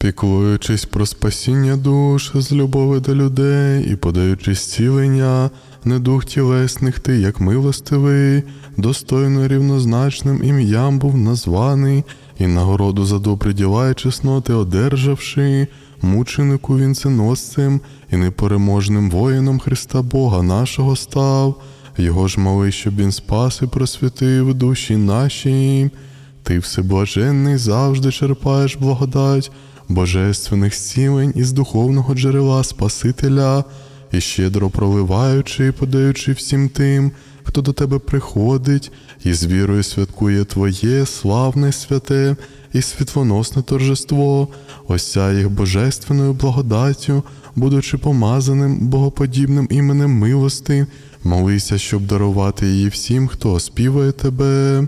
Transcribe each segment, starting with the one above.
піклуючись про спасіння душ з любові до людей і подаючи зцілення, не дух тілесних ти, як милостивий, достойно рівнозначним ім'ям був названий, і нагороду за добрі діла і чесноти одержавши, мученику вінценосцем і непереможним воїном Христа Бога нашого став. Його ж моли, щоб він спас і просвятив душі наші. Ти всеблаженний завжди черпаєш благодать божественних зцілень із духовного джерела Спасителя, і щедро проливаючи і подаючи всім тим, хто до тебе приходить, і з вірою святкує Твоє славне святе і світлоносне торжество, ося їх божественною благодаттю, будучи помазаним богоподібним іменем милости, молися, щоб дарувати її всім, хто оспівує тебе.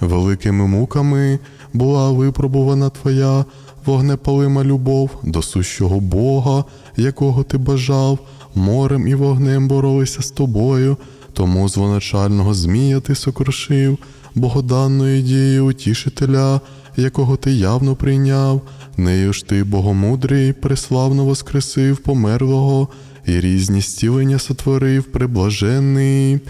Великими муками була випробувана твоя вогнепалима любов до сущого Бога, якого ти бажав, морем і вогнем боролися з тобою, тому звоначального Змія ти сокрушив, богоданною дією утішителя, якого ти явно прийняв, нею ж ти, богомудрий, преславно воскресив померлого, і різні зцілення сотворив приблаженний.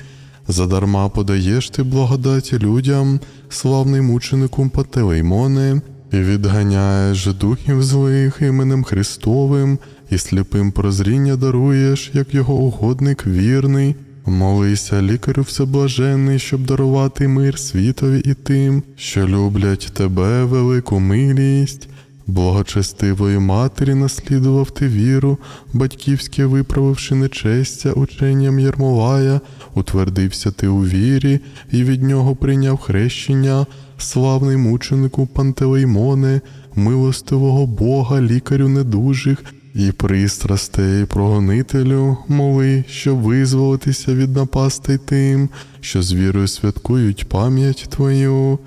Задарма подаєш ти благодаті людям, славний мученику Пателеймоне, і відганяєш духів злих іменем Христовим, і сліпим прозріння даруєш, як його угодник вірний. Молися, лікарю всеблаженний, щоб дарувати мир світові і тим, що люблять тебе велику милість. Благочестивої матері наслідував ти віру, батьківське виправивши нечестя ученням Єрмолая, утвердився ти у вірі і від нього прийняв хрещення, славний мученику Пантелеймоне, милостивого Бога, лікарю недужих і пристрастей прогонителю, моли, щоб визволитися від напастей тим, що з вірою святкують пам'ять твою.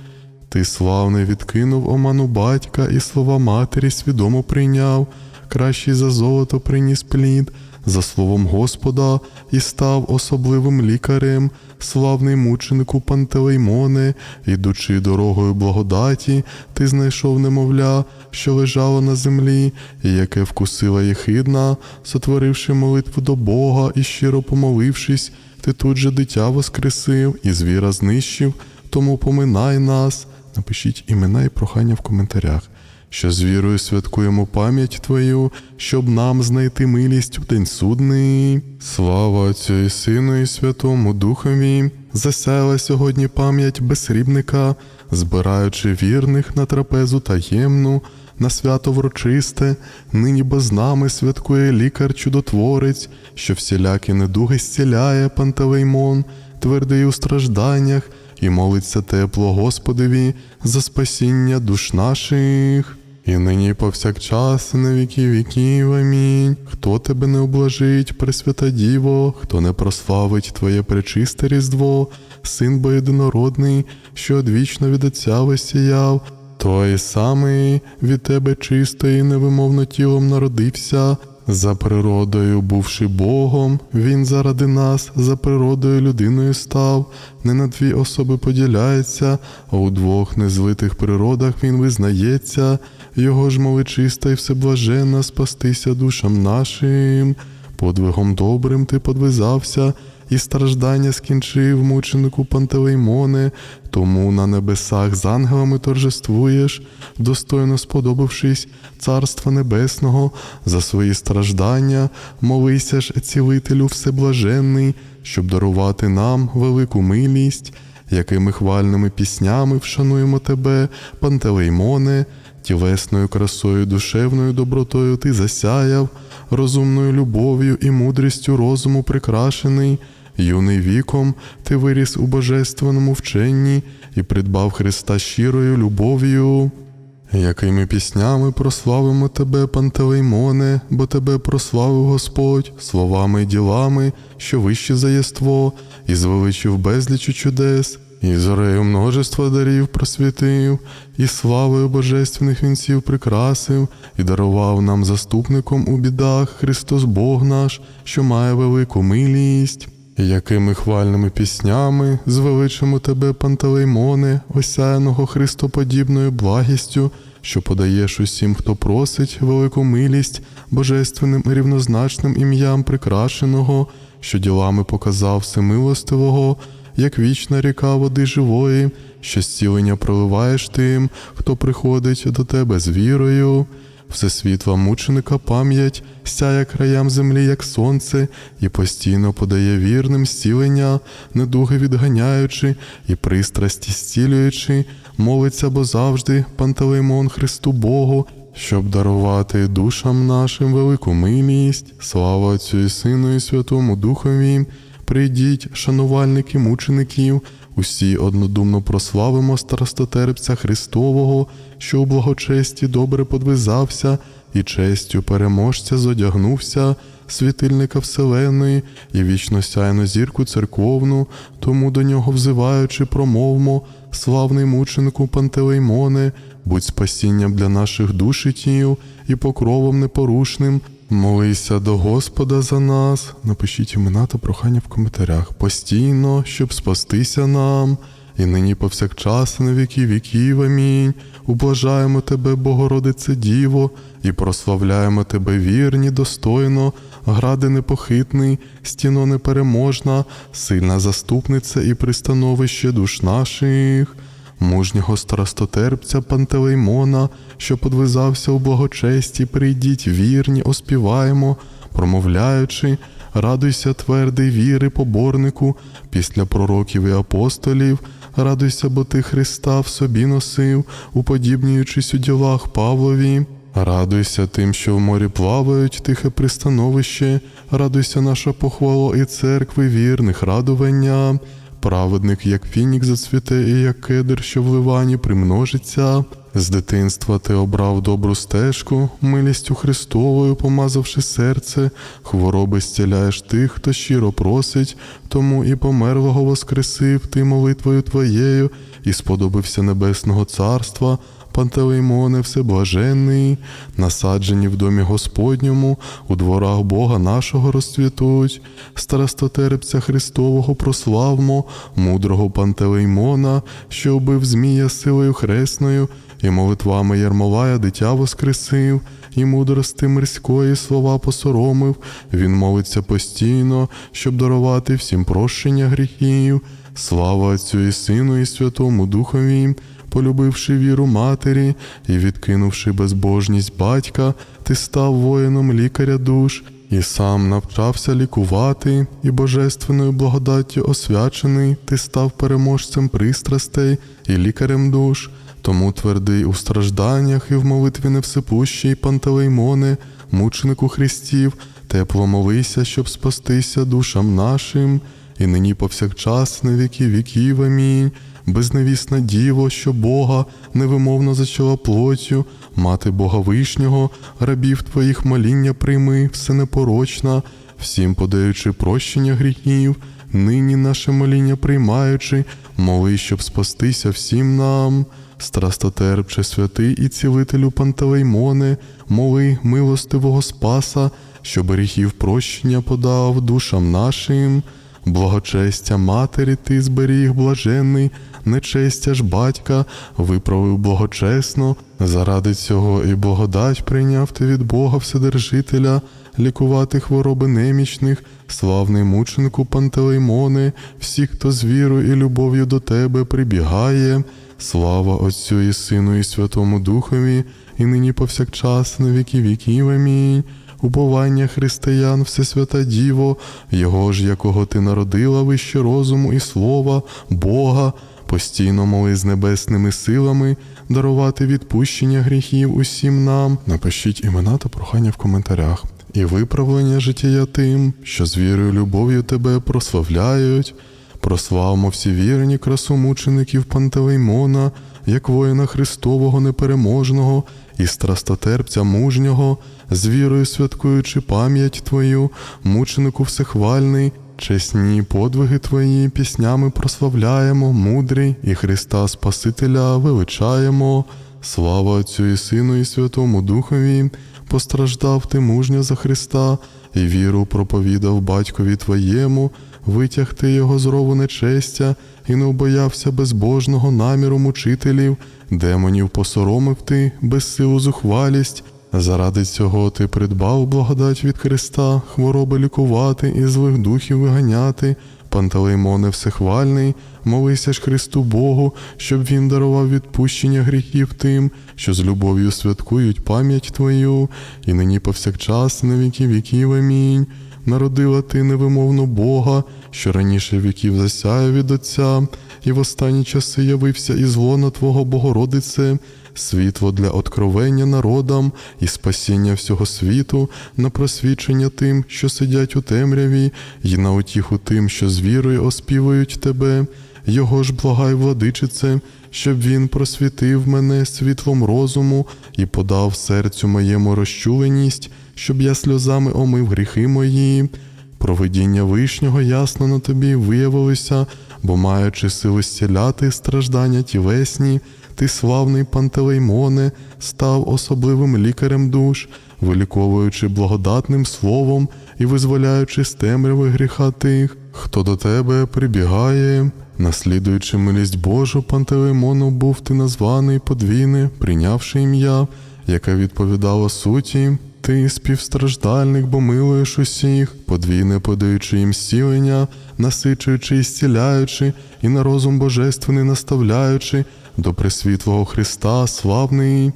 Ти славний відкинув оману батька і слова матері свідомо прийняв, кращий за золото приніс плід, за словом Господа і став особливим лікарем, славний мученику Пантелеймоне, ідучи дорогою благодаті, ти знайшов немовля, що лежало на землі, і яке вкусила єхидна, сотворивши молитву до Бога і щиро помолившись, ти тут же дитя воскресив і звіра знищив, тому поминай нас. Напишіть імена і прохання в коментарях, що з вірою святкуємо пам'ять Твою, щоб нам знайти милість у день судний. Слава Отцю і Сину, і Святому Духові, засяяла сьогодні пам'ять безсрібника, збираючи вірних на трапезу таємну, на свято врочисте, нині бо з нами святкує лікар чудотворець, що всілякі недуги зціляє Пантелеймон, твердий у стражданнях і молиться тепло Господові за спасіння душ наших. І нині повсякчас, і на віки віків. Амінь. Хто тебе не облажить, Пресвята Діво, хто не прославить Твоє пречисте Різдво, син бо єдинородний, що одвічно від Отця висіяв, той самий від тебе чисто і невимовно тілом народився, за природою, бувши Богом, Він заради нас, за природою людиною став, не на дві особи поділяється, а у двох незлитих природах він визнається, його ж мови чиста і всеблаженна спастися душам нашим. Подвигом добрим ти подвизався, і страждання скінчив мученику Пантелеймоне, тому на небесах з ангелами торжествуєш, достойно сподобавшись Царства Небесного, за свої страждання, молися ж, цілителю всеблаженний, щоб дарувати нам велику милість, якими хвальними піснями вшануємо тебе, Пантелеймоне, тілесною красою, душевною добротою ти засяяв, розумною любов'ю і мудрістю розуму прикрашений. Юний віком ти виріс у божественному вченні і придбав Христа щирою любов'ю. Якими піснями прославимо тебе, Пантелеймоне, бо тебе прославив Господь словами й ділами, що вище за єство, і звеличив безлічу чудес, і зорею множество дарів просвітив, і славою божественних вінців прикрасив, і дарував нам заступником у бідах Христос Бог наш, що має велику милість. Якими хвальними піснями звеличимо тебе, Пантелеймоне, осяяного Христоподібною благістю, що подаєш усім, хто просить велику милість божественним рівнозначним ім'ям прикрашеного, що ділами показав всемилостивого, як вічна ріка води живої, що зцілення проливаєш тим, хто приходить до тебе з вірою. Всесвітла мученика пам'ять сяє краям землі, як сонце, і постійно подає вірним зцілення, недуги відганяючи і пристрасті зцілюючи, молиться бо завжди Пантелеймон Христу Богу, щоб дарувати душам нашим велику милість, слава Отцю і Сину і Святому Духові. Прийдіть, шанувальники мучеників, усі однодумно прославимо старостотерпця Христового, що у благочесті добре подвизався, і честю переможця зодягнувся, світильника Вселеної і вічно сяйну зірку церковну, тому до нього взиваючи, промовмо, славний мученику Пантелеймоне, будь спасінням для наших душ і тіл і покровом непорушним. Молися до Господа за нас. Напишіть імена та прохання в коментарях постійно, щоб спастися нам, і нині повсякчас на віки віків. Амінь. Ублажаємо тебе, Богородице Діво, і прославляємо тебе вірні, достойно, гради непохитний, стіно непереможна, сильна заступниця і пристановище душ наших мужнього старостотерпця Пантелеймона, що подвизався у благочесті, прийдіть вірні, оспіваємо, промовляючи, радуйся, твердий віри, поборнику, після пророків і апостолів, радуйся, бо ти Христа в собі носив, уподібнюючись у ділах Павлові. Радуйся тим, що в морі плавають, тихе пристановище, радуйся наша похвала і церкви вірних радування. Праведник, як фінік зацвіте, і як кедр, що в ливані примножиться. З дитинства ти обрав добру стежку, милістю Христовою, помазавши серце, хвороби зціляєш тих, хто щиро просить, тому і померлого воскресив ти молитвою твоєю, і сподобився небесного царства. Пантелеймоне всеблаженний, насаджені в домі Господньому, у дворах Бога нашого розцвітуть, старостотерпця Христового прославмо, мудрого Пантелеймона, що убив Змія силою хресною, і молитвами Ярмолая дитя воскресив, і мудрости мирської слова посоромив. Він молиться постійно, щоб дарувати всім прощення гріхів. Слава Отцю і Сину, і Святому Духові полюбивши віру матері і відкинувши безбожність батька, ти став воїном лікаря душ, і сам навчався лікувати, і божественною благодаттю освячений, ти став переможцем пристрастей і лікарем душ. Тому твердий у стражданнях і в молитві невсипущій Пантелеймоне, мученику Христів, тепло молися, щоб спастися душам нашим, і нині повсякчас на віки віків. Амінь безневісна діво, що Бога невимовно зачала плоттю, мати Бога Вишнього, рабів твоїх моління прийми, все непорочна, всім подаючи прощення гріхів, нині наше моління приймаючи, моли, щоб спастися всім нам. Страстотерпче святий і цілителю Пантелеймоне, моли милостивого Спаса, щоб гріхів прощення подав душам нашим. Благочестя матері ти зберіг блаженний, нечестя ж батька виправив благочесно, заради цього і благодать прийняв ти від Бога Вседержителя, лікувати хвороби немічних, славний мученику Пантелеймоне, всі, хто з вірою і любов'ю до тебе прибігає. Слава Отцю і Сину, і Святому Духові, і нині повсякчас на віки віків. Амінь. Уповання християн, Всесвята Діво, Його ж, якого ти народила вище розуму і слова, Бога, постійно моли з небесними силами дарувати відпущення гріхів усім нам. Напишіть імена та прохання в коментарях. І виправлення життя тим, що з вірою любов'ю тебе прославляють. Прославмо всі вірні красу мучеників Пантелеймона, як воїна Христового непереможного і страстотерпця мужнього, з вірою святкуючи пам'ять Твою, мученику всехвальний, чесні подвиги Твої, піснями прославляємо, мудрий і Христа Спасителя величаємо. Слава Отцю і Сину, і Святому Духові, постраждав ти мужньо за Христа, і віру проповідав батькові Твоєму, витягти його з рову нечестя і не обоявся безбожного наміру мучителів, демонів посоромив ти, безсилу зухвалість. Заради цього ти придбав благодать від Христа, хвороби лікувати і злих духів виганяти. Пантелеймоне всехвальний, молися ж Христу Богу, щоб Він дарував відпущення гріхів тим, що з любов'ю святкують пам'ять Твою, і нині повсякчас на віки віків. Амінь. Народила ти невимовно Бога, що раніше віків засяяв від Отця, і в останні часи явився із лона Твого Богородице, світло для откровення народам і спасіння всього світу, на просвічення тим, що сидять у темряві, і на утіху тим, що з вірою оспівують тебе. Його ж благай, владичице, щоб він просвітив мене світлом розуму і подав серцю моєму розчуленість, щоб я сльозами омив гріхи мої. Провидіння вишнього ясно на тобі виявилося, бо маючи сили зціляти страждання тілесні, ти, славний Пантелеймоне, став особливим лікарем душ, виліковуючи благодатним словом і визволяючи з темряви гріха тих, хто до тебе прибігає. Наслідуючи милість Божу, Пантелеймону був ти названий подвійне, прийнявши ім'я, яке відповідало суті. Ти співстраждальник, бо милуєш усіх, подвійне подаючи їм зцілення, насичуючи і зціляючи, і на розум божественний наставляючи, до пресвітлого Христа, славний.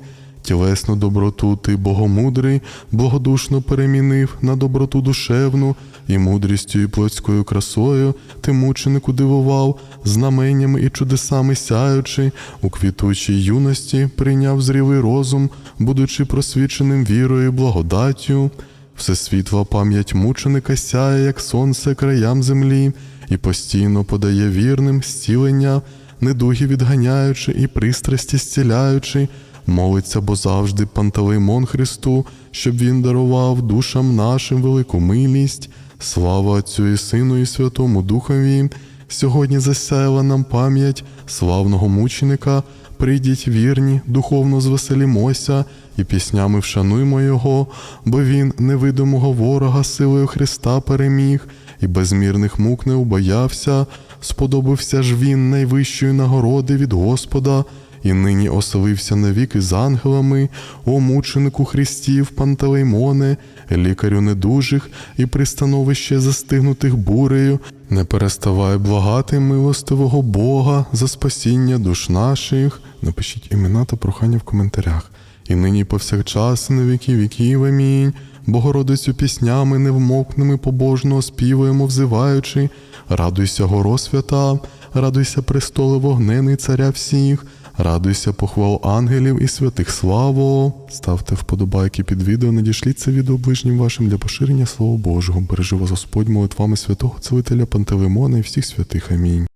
Тілесну доброту ти богомудрий, благодушно перемінив на доброту душевну, і мудрістю і плотською красою ти мученику дивував, знаменнями і чудесами сяючи, у квітучій юності прийняв зрілий розум, будучи просвіченим вірою благодаттю. Всесвітла пам'ять мученика сяє, як сонце краям землі, і постійно подає вірним зцілення, недуги відганяючи і пристрасті зціляючи, молиться, бо завжди Пантелеймон Христу, щоб він дарував душам нашим велику милість. Слава Отцю і Сину і Святому Духові. Сьогодні засяяла нам пам'ять славного мученика. Прийдіть вірні, духовно звеселімося і піснями вшануймо Його, бо Він невидимого ворога силою Христа переміг і безмірних мук не убоявся. Сподобався ж він найвищої нагороди від Господа, і нині оселився навіки з ангелами, о мученику Христів, Пантелеймоне, лікарю недужих і пристановище застигнутих бурею, не переставай благати милостивого Бога за спасіння душ наших. Напишіть імена та прохання в коментарях. І нині повсякчас, на віки віків. Амінь. Богородицю піснями невмокними побожно співаємо, взиваючи. Радуйся, горо свята, радуйся, престоле вогнений царя всіх, радуйся похвал ангелів і святих славо. Ставте вподобайки під відео, надішліть це відео ближнім вашим для поширення Слова Божого. Бережи вас Господь молитвами святого Целителя Пантелеймона і всіх святих. Амінь.